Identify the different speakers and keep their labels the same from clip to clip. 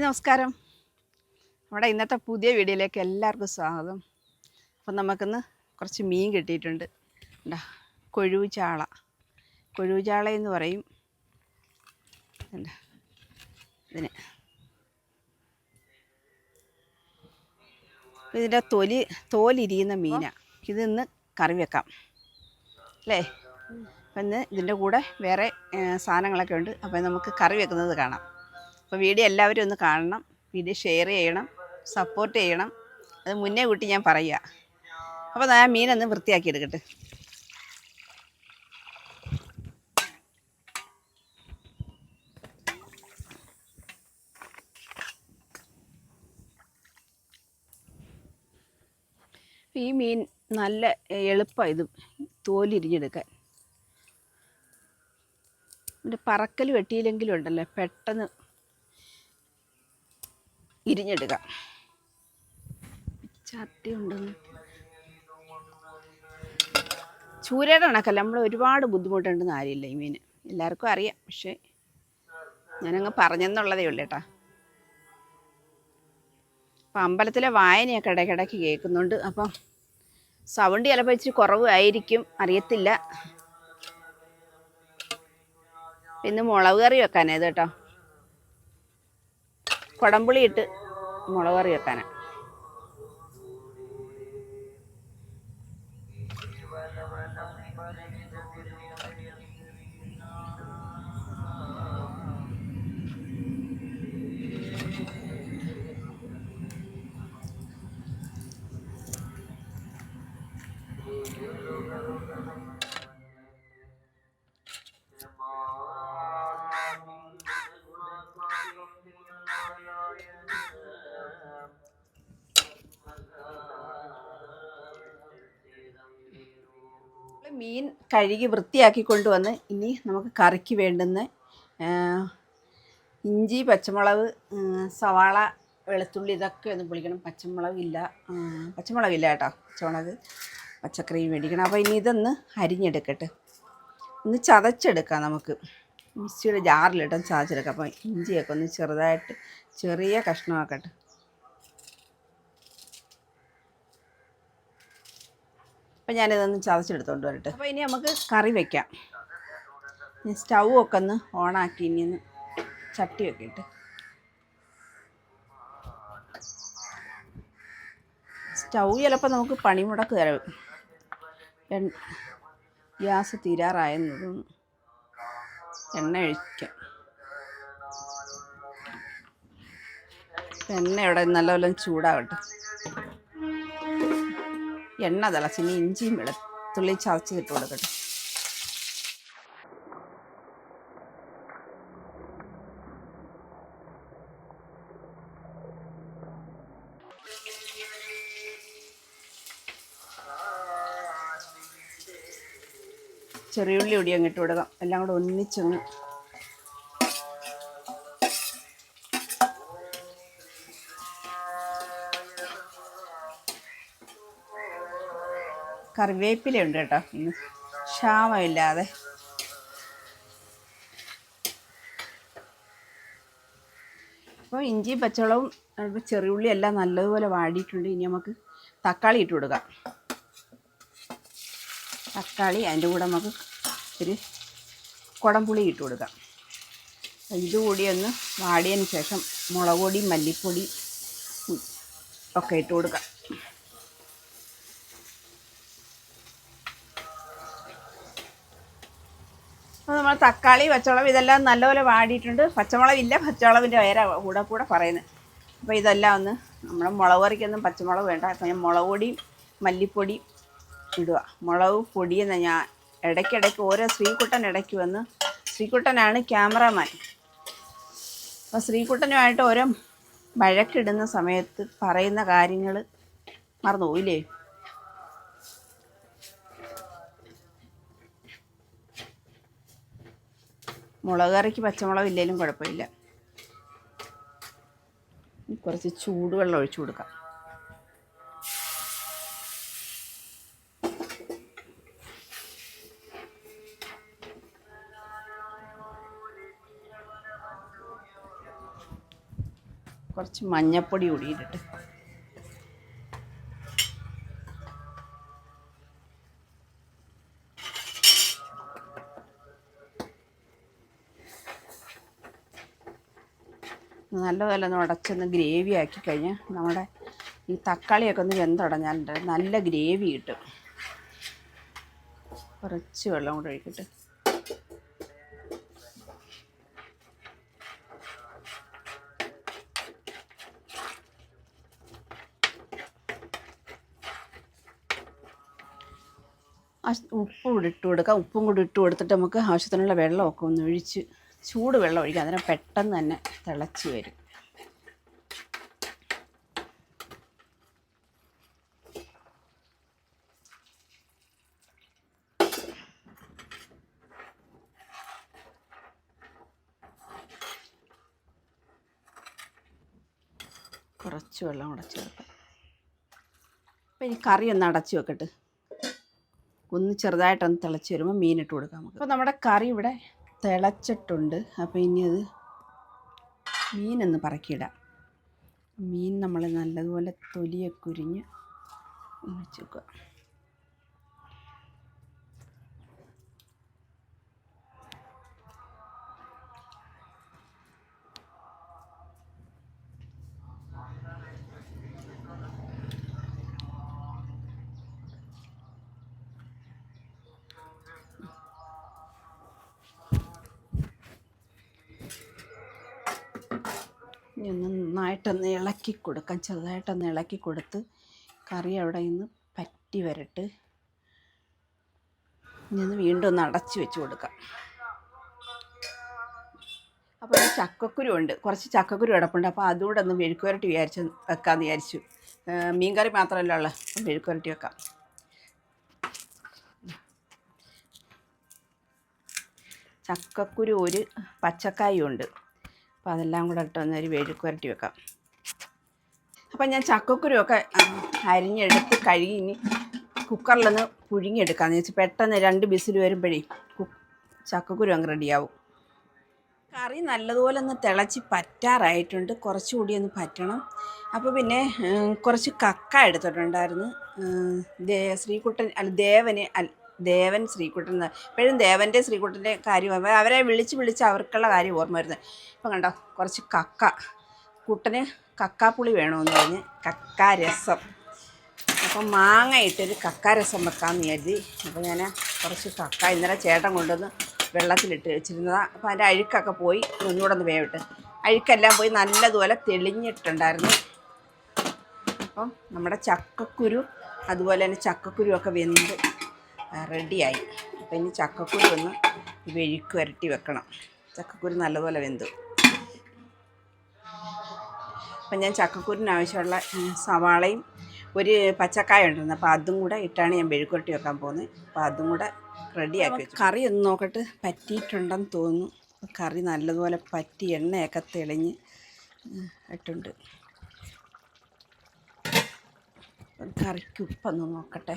Speaker 1: നമസ്കാരം. നമ്മുടെ ഇന്നത്തെ പുതിയ വീഡിയോയിലേക്ക് എല്ലാവർക്കും സ്വാഗതം. അപ്പം നമുക്കിന്ന് കുറച്ച് മീൻ കിട്ടിയിട്ടുണ്ട്. എന്താ കൊഴുചാള. ചാള കൊഴുവ് ചാള എന്ന് പറയും. എന്താ ഇതിന്. ഇതിന്റെ തൊലി തോലിരിയുന്ന മീനാണ് ഇതിന്ന് കറി വെക്കാം. അല്ലേ? അപ്പം ഇന്ന് ഇതിന്റെ കൂടെ വേറെ സാധനങ്ങളൊക്കെ ഉണ്ട്. അപ്പം നമുക്ക് കറി വെക്കുന്നത് കാണാം. അപ്പോൾ വീഡിയോ എല്ലാവരും ഒന്ന് കാണണം. വീഡിയോ ഷെയർ ചെയ്യണം. സപ്പോർട്ട് ചെയ്യണം. അത് മുന്നേ കൂട്ടി ഞാൻ പറയുക അപ്പോൾ ഞാൻ മീനൊന്ന് വൃത്തിയാക്കി എടുക്കട്ടെ. ഈ മീൻ നല്ല എളുപ്പമാണ് ഇത് തോലിരിഞ്ഞെടുക്കാൻ പറക്കൽ വെട്ടിയില്ലെങ്കിലും ഉണ്ടല്ലോ പെട്ടെന്ന് ഉണ്ടെന്ന് ചൂരയുടെ കണക്കല്ല നമ്മൾ ഒരുപാട് ബുദ്ധിമുട്ടുണ്ടെന്ന് ആരുമില്ല ഈ മീൻ. എല്ലാവർക്കും അറിയാം പക്ഷേ ഞാനങ്ങ് പറഞ്ഞെന്നുള്ളതേ ഉള്ളൂ കേട്ടാ. അപ്പം അമ്പലത്തിലെ വായനയൊക്കെ ഇടയ്ക്കിടയ്ക്ക് കേൾക്കുന്നുണ്ട് അപ്പം സൗണ്ട് ചിലപ്പോൾ ഇച്ചിരി കുറവായിരിക്കും അറിയത്തില്ല. പിന്നെ മുളക് കറി വെക്കാനേത് കേട്ടോ. കുടംപുളി മുളക് കറി വെക്കാനാ. മീൻ കഴുകി വൃത്തിയാക്കി കൊണ്ടുവന്ന് ഇനി നമുക്ക് കറിക്ക് വേണ്ടുന്ന ഇഞ്ചി പച്ചമുളക് സവാള വെളുത്തുള്ളി ഇതൊക്കെ ഒന്ന് പൊളിക്കണം. പച്ചമുളകില്ല പച്ചമുളകില്ല കേട്ടോ. പച്ചമുളക് പച്ചക്കറി മേടിക്കണം അപ്പോൾ ഇനി ഇതൊന്ന് അരിഞ്ഞെടുക്കട്ടെ. ഒന്ന് ചതച്ചെടുക്കാം നമുക്ക്. മിക്സിയുടെ ജാറിലിട്ടും ചതച്ചെടുക്കാം. അപ്പോൾ ഇഞ്ചിയൊക്കെ ഒന്ന് ചെറുതായിട്ട് ചെറിയ കഷ്ണമാക്കട്ടെ. അപ്പം ഞാനിതൊന്ന് ചതച്ചെടുത്തോണ്ട് വരട്ടെ. അപ്പോൾ ഇനി നമുക്ക് കറി വെക്കാം. ഇനി സ്റ്റൗ ഒക്കെ ഒന്ന് ഓണാക്കി ഇനി ഒന്ന് ചട്ടി വെക്കട്ടെ ഇട്ട്. സ്റ്റൗ ചിലപ്പോൾ നമുക്ക് പണിമുടക്ക് തരും. ഗ്യാസ് തീരാറായെന്നതും എണ്ണ ഒഴിക്കാം. എണ്ണ ഇവിടെ നല്ലപോലെ ചൂടാവട്ടെ. എണ്ണ തിളച്ചിനി ഇഞ്ചിയും വെളുത്തുള്ളി ചതച്ചിട്ട് കൊടുക്കട്ടെ. ചെറിയുള്ളി ഒടി അങ്ങിട്ട് കൊടുക്കാം. എല്ലാം കൂടെ ഒന്നിച്ചങ്ങ് കറിവേപ്പിലയുണ്ട് കേട്ടോ. ഇന്ന് ക്ഷാമമില്ലാതെ. അപ്പോൾ ഇഞ്ചി പച്ചവളവും ചെറിയുള്ളി എല്ലാം നല്ലതുപോലെ വാടിയിട്ടുണ്ട്. ഇനി നമുക്ക് തക്കാളി ഇട്ട് കൊടുക്കാം. തക്കാളി അതിന്റെ കൂടെ നമുക്ക് ഒരു കുടംപുളി ഇട്ട് കൊടുക്കാം. ഇതുകൂടി ഒന്ന് വാടിയതിന് ശേഷം മുളക് പൊടി മല്ലിപ്പൊടി ഒക്കെ ഇട്ട് കൊടുക്കാം അപ്പോൾ നമ്മൾ തക്കാളി പച്ചമുളക് ഇതെല്ലാം നല്ലപോലെ വാടിയിട്ടുണ്ട്. പച്ചമുളകില്ല പച്ചമുളകിന്റെ വേറെ കൂടെ കൂടെ പറയുന്നത്. അപ്പോൾ ഇതെല്ലാം ഒന്ന് നമ്മൾ മുളക് കറിക്കൊന്നും പച്ചമുളക് വേണ്ട. അപ്പോൾ ഞാൻ മുളക് പൊടി മല്ലിപ്പൊടി ഇടുക. മുളക് പൊടി എന്ന് ഞാൻ ഇടയ്ക്കിടയ്ക്ക് ഓരോ ശ്രീകുട്ടൻ ഇടയ്ക്ക് വന്ന് ശ്രീകുട്ടനാണ് ക്യാമറാമാൻ. അപ്പോൾ ശ്രീകുട്ടനുമായിട്ട് ഓരോ വഴക്കിടുന്ന സമയത്ത് പറയുന്ന കാര്യങ്ങൾ മറന്നു മുളക് കറിക്ക് പച്ചമുളക് ഇല്ലെങ്കിലും കുഴപ്പമില്ല. കുറച്ച് ചൂടുവെള്ളം ഒഴിച്ചു കൊടുക്കാം. കുറച്ച് മഞ്ഞപ്പൊടി കൂടി നല്ലപോലെ ഒന്ന് ഉടച്ചൊന്ന് ഗ്രേവി ആക്കി കഴിഞ്ഞാൽ നമ്മുടെ ഈ തക്കാളിയൊക്കെ ഒന്ന് വെന്തുടഞ്ഞാലുണ്ട്. നല്ല ഗ്രേവി കിട്ടും. കുറച്ച് വെള്ളം കൂടെ ഒഴിക്കട്ടെ ഉപ്പും കൂടി ഇട്ട് കൊടുക്കാം. ഉപ്പും കൂടി ഇട്ട് കൊടുത്തിട്ട് നമുക്ക് ആവശ്യത്തിനുള്ള വെള്ളമൊക്കെ ഒന്ന് ഒഴിച്ച് ചൂട് വെള്ളം ഒഴിക്കാം. അതിനെ പെട്ടെന്ന് തന്നെ തിളച്ച് വരും. കുറച്ച് വെള്ളം കൂടെ ചേർക്കാം അപ്പം ഇനി കറി ഒന്ന് അടച്ച് വെക്കട്ടെ. ഒന്ന് ചെറുതായിട്ടൊന്ന് തിളച്ച് വരുമ്പോൾ മീനിട്ട് കൊടുക്കാം നമുക്ക്. അപ്പോൾ നമ്മുടെ കറി ഇവിടെ തിളച്ചിട്ടുണ്ട്. അപ്പോൾ ഇനി അത് മീനൊന്ന് പറക്കിയിടാം. മീൻ നമ്മൾ നല്ലതുപോലെ തൊലിയൊക്കെ ഉരിഞ്ഞ് വെച്ച് ഇനി ഒന്ന് നന്നായിട്ടൊന്ന് ഇളക്കി കൊടുക്കാം. ചെറുതായിട്ടൊന്ന് ഇളക്കി കൊടുത്ത് കറി അവിടെ നിന്ന് പറ്റി വരട്ട്. ഇനി ഒന്ന് വീണ്ടും ഒന്ന് അടച്ചു വെച്ച് കൊടുക്കാം. അപ്പോൾ ചക്കക്കുരു ഉണ്ട്. കുറച്ച് ചക്കക്കുരു കിടപ്പുണ്ട്. അപ്പോൾ അതുകൂടെ ഒന്ന് മെഴുക്കുരട്ടി വിചാരിച്ച് വെക്കാമെന്ന് വിചാരിച്ചു. ഏഹ് മീൻകറി മാത്രമല്ല ഉള്ളത് അപ്പം മെഴുക്കുവരട്ടി വെക്കാം. ചക്കക്കുരു ഒരു പച്ചക്കായും ഉണ്ട്. അപ്പോൾ അതെല്ലാം കൂടെ ഇട്ട് വന്നൊരു വെഴുക്ക് വരട്ടി വെക്കാം. അപ്പം ഞാൻ ചക്കക്കുരുവൊക്കെ ആ, അരിഞ്ഞെടുത്ത് കഴുകി ഇനി കുക്കറിലൊന്ന് പുഴുങ്ങിയെടുക്കാമെന്ന് വെച്ചാൽ പെട്ടെന്ന് രണ്ട് ബിസിൽ വരുമ്പോഴേ ചക്കക്കുരു അങ്ങ് റെഡിയാവും. കറി നല്ലതുപോലെ ഒന്ന് തിളച്ച് പറ്റാറായിട്ടുണ്ട്. കുറച്ചുകൂടി ഒന്ന് പറ്റണം. അപ്പോൾ പിന്നെ കുറച്ച് കക്ക എടുത്തിട്ടുണ്ടായിരുന്നു. ശ്രീകുട്ടൻ അല്ല ദേവന് ദേവൻ ശ്രീകുട്ടൻ ഇപ്പോഴും ദേവന്റെ ശ്രീകുട്ടന്റെ കാര്യം അവ- അവരെ വിളിച്ച് വിളിച്ച് അവർക്കുള്ള കാര്യം ഓർമ്മ വരുന്നത്. ഇപ്പം കണ്ടോ കുറച്ച് കക്ക. കുട്ടന് കക്കാപ്പുളി വേണമെന്ന് പറഞ്ഞ് കക്ക രസം അപ്പം മാങ്ങ ഇട്ടൊരു കക്ക രസം വെക്കാമെന്ന് കരുതി. അപ്പോൾ ഞാൻ കുറച്ച് കക്ക ഇന്നലെ ചേട്ടൻ കൊണ്ടുവന്ന് വെള്ളത്തിലിട്ട് വെച്ചിരുന്നതാണ് അപ്പോൾ അതിന്റെ അഴുക്കൊക്കെ പോയി ഒന്നുകൂടെ ഒന്ന് വേവിട്ട്. അഴുക്കെല്ലാം പോയി നല്ലതുപോലെ തെളിഞ്ഞിട്ടുണ്ടായിരുന്നു. അപ്പം നമ്മുടെ ചക്കക്കുരു അതുപോലെ തന്നെ ചക്കക്കുരു ഒക്കെ വെന്ത് റെഡിയായി. അപ്പം ഇനി ചക്കക്കുരു ഒന്ന് വെഴുക്ക് വരട്ടി വെക്കണം. ചക്കക്കുരു നല്ലപോലെ വെന്തു. അപ്പം ഞാൻ ചക്കക്കുരിന് ആവശ്യമുള്ള സവാളയും ഒരു പച്ചക്കായ ഉണ്ടായിരുന്നു അപ്പോൾ അതും കൂടെ ഇട്ടാണ് ഞാൻ മെഴുക്കുരട്ടി വെക്കാൻ പോകുന്നത്. അപ്പോൾ അതും കൂടെ റെഡിയാക്കി വെച്ചു. കറി ഒന്ന് നോക്കട്ട് പറ്റിയിട്ടുണ്ടെന്ന് തോന്നുന്നു. കറി നല്ലതുപോലെ പറ്റി എണ്ണയൊക്കെ തെളിഞ്ഞ് ഇട്ടുണ്ട്. കറിക്ക് ഉപ്പൊന്ന് നോക്കട്ടെ.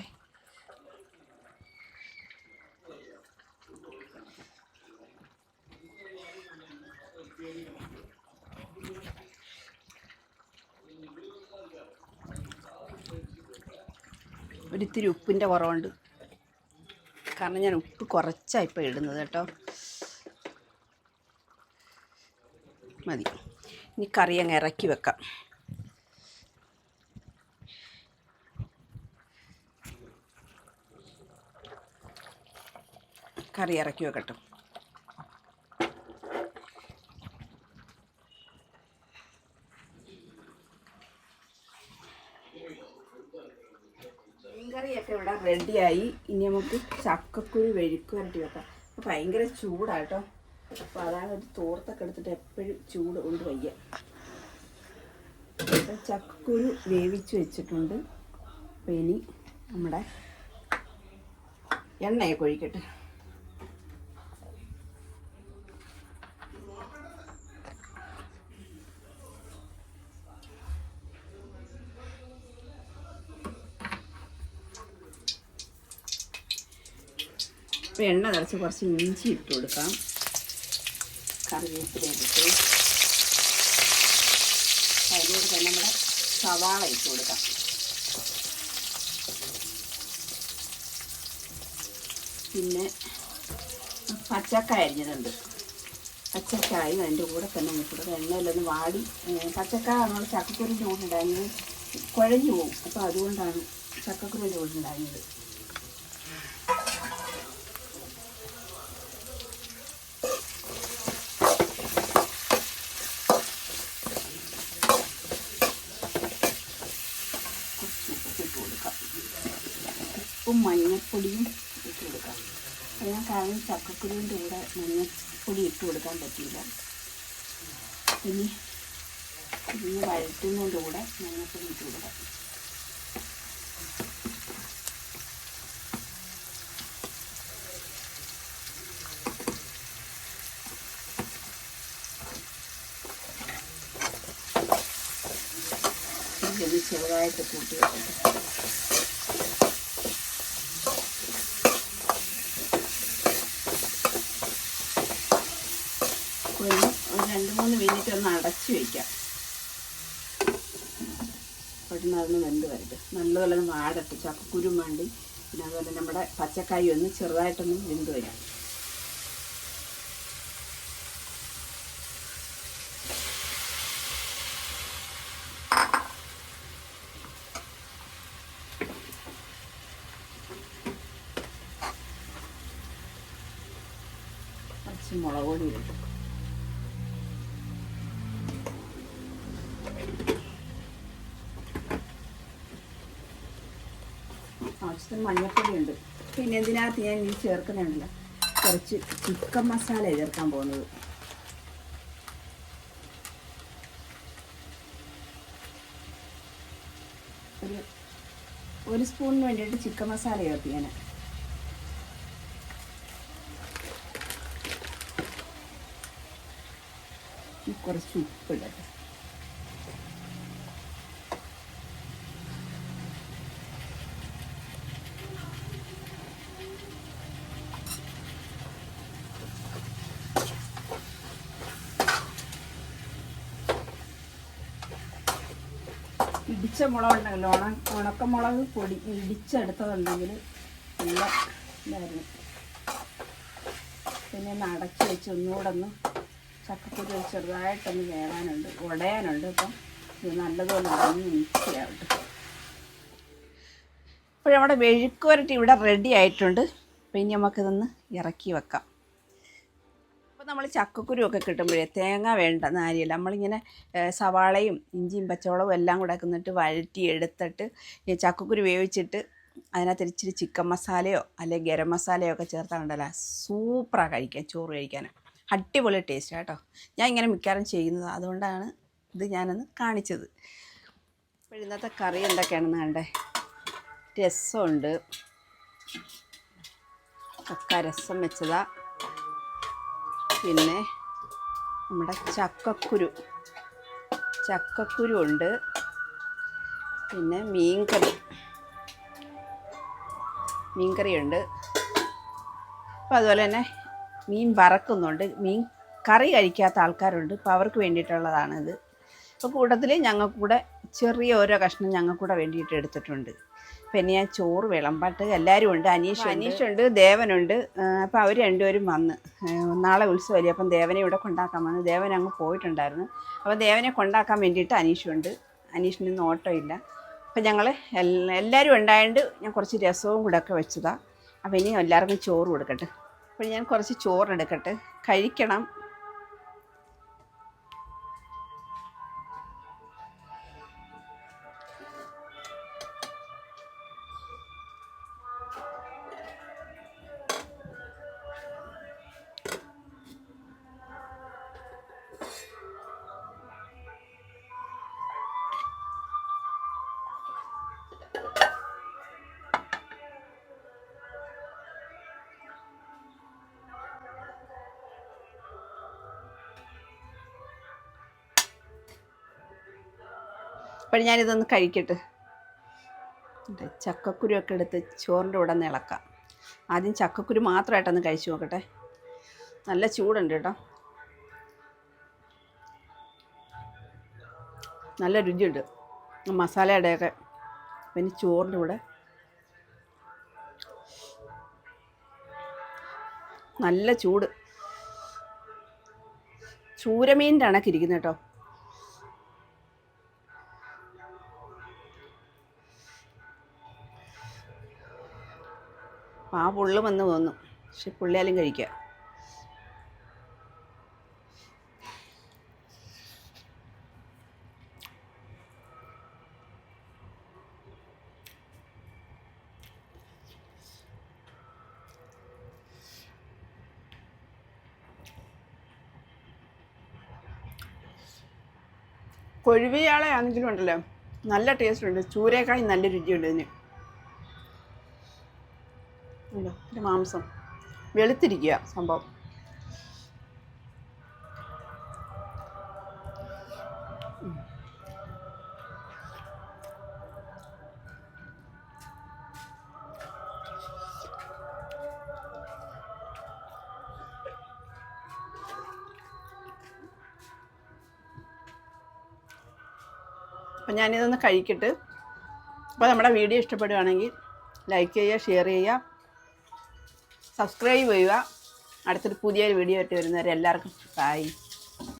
Speaker 1: ഒരിത്തിരി ഉപ്പിന്റെ കുറവുണ്ട്. കാരണം ഞാൻ ഉപ്പ് കുറച്ചാണ് ഇപ്പോൾ ഇടുന്നത് കേട്ടോ. മതി. ഇനി കറി അങ്ങ് ഇറക്കി വെക്കാം. കറി ഇറക്കി വെക്കട്ടെ. മീൻകറിയൊക്കെ ഇവിടെ റെഡിയായി. ഇനി നമുക്ക് ചക്കക്കുരു വെഴുക്ക് വരട്ടി വെക്കാം. അപ്പോൾ ഭയങ്കര ചൂടാട്ടോ. അപ്പോൾ അതാണ് ഒരു തോർത്തൊക്കെ എടുത്തിട്ട് എപ്പോഴും ചൂട് കൊണ്ട് വയ്യ. ചക്കക്കുരു വേവിച്ച് വെച്ചിട്ടുണ്ട്. അപ്പോൾ ഇനി നമ്മുടെ എണ്ണയൊക്കെ ഒഴിക്കട്ടെ. അപ്പോൾ എണ്ണ നിറച്ച് കുറച്ച് ഇഞ്ചി ഇട്ട് കൊടുക്കാം. കറിവേപ്പില ഇട്ട് അതിലൂടെ തന്നെ നമ്മുടെ സവാള ഇട്ട് കൊടുക്കാം. പിന്നെ പച്ചക്കായ അരിഞ്ഞതുണ്ട് പച്ചക്കായും അതിന്റെ കൂടെ തന്നെ ഇട്ട് എണ്ണയിലൊന്ന് വാടി പച്ചക്കായ നമ്മൾ ചക്കക്കുരുന്റെ കൂടെ ഉണ്ടായിരുന്നത് കുഴഞ്ഞു പോകും. അപ്പോൾ അതുകൊണ്ടാണ് ചക്കക്കുരുന്റെ കൂടെ ഉണ്ടായിരുന്നത്. മഞ്ഞൾപ്പൊടിയും ഇട്ട് കൊടുക്കാം ഞാൻ കാരണം ചക്കക്കുരുവിന്റെ കൂടെ മഞ്ഞൾപ്പൊടി ഇട്ട് കൊടുക്കാൻ പറ്റില്ല ഇനി ഇനി വഴറ്റുന്നതിന്റെ കൂടെ മഞ്ഞൾപ്പൊടി ഇട്ട് കൊടുക്കാം ചെറുതായിട്ട് കൂട്ടി വെക്കട്ടെ ഒരു രണ്ട് മൂന്ന് മിനിറ്റ് ഒന്ന് അടച്ചു വയ്ക്കാം പെട്ടെന്ന് അതൊന്ന് വെന്ത് വരട്ടെ. നല്ലപോലെ ഒന്ന് വാടട്ടെ. ചക്കക്കുരും വേണ്ടി പിന്നെ അതുപോലെ നമ്മുടെ പച്ചക്കായി ഒന്ന് ചെറുതായിട്ടൊന്ന് വെന്ത് വരാം. കുറച്ച് മുളക് പൊടി ഇട്ടു ആവശ്യത്തിന് മഞ്ഞൾപ്പൊടി ഉണ്ട് പിന്നെ ഇതിനകത്ത് ഞാൻ ഇനി ചേർക്കുന്നുണ്ടല്ലോ കുറച്ച് ചിക്കൻ മസാല ചേർക്കാൻ പോകുന്നത്. ഒരു ഒരു സ്പൂണിന് വേണ്ടിയിട്ട് ചിക്കൻ മസാല ചേർത്ത് ഞാൻ. കുറച്ച് ഉപ്പിടട്ടെ. ഇടിച്ച മുളക് ഉണ്ടെങ്കിൽ ഉണ ഉണക്കമുളക് പൊടി ഇടിച്ചെടുത്തതുണ്ടെങ്കിൽ നല്ല ഇതായിരുന്നു. പിന്നെ ഒന്ന് അടച്ച് വെച്ച് ഒന്നുകൂടെ ഒന്ന് ചക്കക്കുരു ചെറുതായിട്ടൊന്ന് വേവാനുണ്ട് ഉടയാനുണ്ട്. അപ്പം ഇത് നല്ലതുപോലെ ഒന്ന് മിക്സ് ചെയ്യാവട്ടെ നമ്മുടെ മെഴുക്ക് വരട്ടി ഇവിടെ റെഡി ആയിട്ടുണ്ട്. പിന്നെ നമുക്കിതൊന്ന് ഇറക്കി വെക്കാം. അപ്പോൾ നമ്മൾ ചക്കക്കുരുവൊക്കെ കിട്ടുമ്പോഴേ തേങ്ങ വേണ്ട നാരിയല്ല. നമ്മളിങ്ങനെ സവാളയും ഇഞ്ചിയും പച്ചവളവും എല്ലാം കൂടെ ഒക്കെ എന്നിട്ട് വഴറ്റി എടുത്തിട്ട് ഈ ചക്കക്കുരു വേവിച്ചിട്ട് അതിനകത്ത് ഇച്ചിരി ചിക്കൻ മസാലയോ അല്ലെങ്കിൽ ഗരം മസാലയോ ഒക്കെ ചേർത്താണ്ടല്ലോ സൂപ്പറാണ് കഴിക്കാൻ ചോറ് കഴിക്കാൻ അടിപൊളി ടേസ്റ്റ് കേട്ടോ. ഞാൻ ഇങ്ങനെ മിക്കവാറും ചെയ്യുന്നത്. അതുകൊണ്ടാണ് ഇത് ഞാനൊന്ന് കാണിച്ചത്. അപ്പോൾ ഇന്നത്തെ കറി എന്തൊക്കെയാണെന്ന് കണ്ടേ. രസമുണ്ട്. കക്ക രസം വെച്ചതാ. പിന്നെ നമ്മുടെ ചക്കക്കുരു. ചക്കക്കുരു ഉണ്ട് പിന്നെ മീൻകറി. മീൻകറിയുണ്ട്. അപ്പോൾ അതുപോലെ തന്നെ മീൻ വറക്കുന്നുണ്ട്. മീൻ കറി കഴിക്കാത്ത ആൾക്കാരുണ്ട്. അപ്പോൾ അവർക്ക് വേണ്ടിയിട്ടുള്ളതാണിത്. അപ്പോൾ കൂട്ടത്തിൽ ഞങ്ങൾക്ക് കൂടെ ചെറിയ ഓരോ കഷ്ണം ഞങ്ങൾക്ക് കൂടെ വേണ്ടിയിട്ട് എടുത്തിട്ടുണ്ട്. പിന്നെ ഞാൻ ചോറ് വിളമ്പാട്ട് എല്ലാവരും ഉണ്ട്. അനീഷ് അനീഷുണ്ട് ദേവനുണ്ട് അപ്പോൾ അവർ രണ്ടുപേരും വന്ന് നാളെ ഉത്സവമല്ലേ അപ്പം ദേവനെ ഇവിടെ കൊണ്ടാക്കാൻ വന്നു. ദേവൻ അങ്ങ് പോയിട്ടുണ്ടായിരുന്നു. അപ്പോൾ ദേവനെ കൊണ്ടാക്കാൻ വേണ്ടിയിട്ട് അനീഷുണ്ട് അനീഷിന് ഇന്ന് ഓട്ടോ ഇല്ല. അപ്പം ഞങ്ങൾ എല്ലാവരും ഉണ്ടായതുകൊണ്ട് ഞാൻ കുറച്ച് രസവും കൂടെ ഒക്കെ വെച്ചതാണ് അപ്പോൾ ഇനി എല്ലാവർക്കും ചോറ് കൊടുക്കട്ടെ. അപ്പോൾ ഞാൻ കുറച്ച് ചോറ് എടുക്കട്ടെ. കഴിക്കണം. അപ്പോൾ ഞാനിതൊന്ന് കഴിക്കട്ടെ. ചക്കക്കുരു ഒക്കെ എടുത്ത് ചോറിന്റെ കൂടെ ഒന്ന് ഇളക്കാം. ആദ്യം ചക്കക്കുരു മാത്രമായിട്ടൊന്ന് കഴിച്ചു നോക്കട്ടെ. നല്ല ചൂടുണ്ട് കേട്ടോ. നല്ല രുചിയുണ്ട്. മസാലയുടെയൊക്കെ പിന്നെ ചോറിന്റെ കൂടെ. നല്ല ചൂട്. ചൂരമീന്റെ അണക്കിരിക്കുന്നു കേട്ടോ. ആ പുള്ളു വന്ന് തോന്നു പക്ഷെ പുള്ളിയാലും കഴിക്കുക കൊഴുവിയാളെ ആണെങ്കിലും ഉണ്ടല്ലോ. നല്ല ടേസ്റ്റ് ഉണ്ട്. ചൂരേക്കായി നല്ല രുചിയുണ്ട് ഇതിന്. ഇല്ല, ഒരു മാംസം. വെളുത്തിരിക്കുക സംഭവം. അപ്പം ഞാനിതൊന്ന് കഴിക്കട്ട്. അപ്പോൾ നമ്മുടെ വീഡിയോ ഇഷ്ടപ്പെടുകയാണെങ്കിൽ ലൈക്ക് ചെയ്യുക ഷെയർ ചെയ്യുക. സബ്സ്ക്രൈബ് ചെയ്യുക. അടുത്തൊരു പുതിയൊരു വീഡിയോ ആയിട്ട് വരുന്നവരെ എല്ലാവർക്കും ബൈ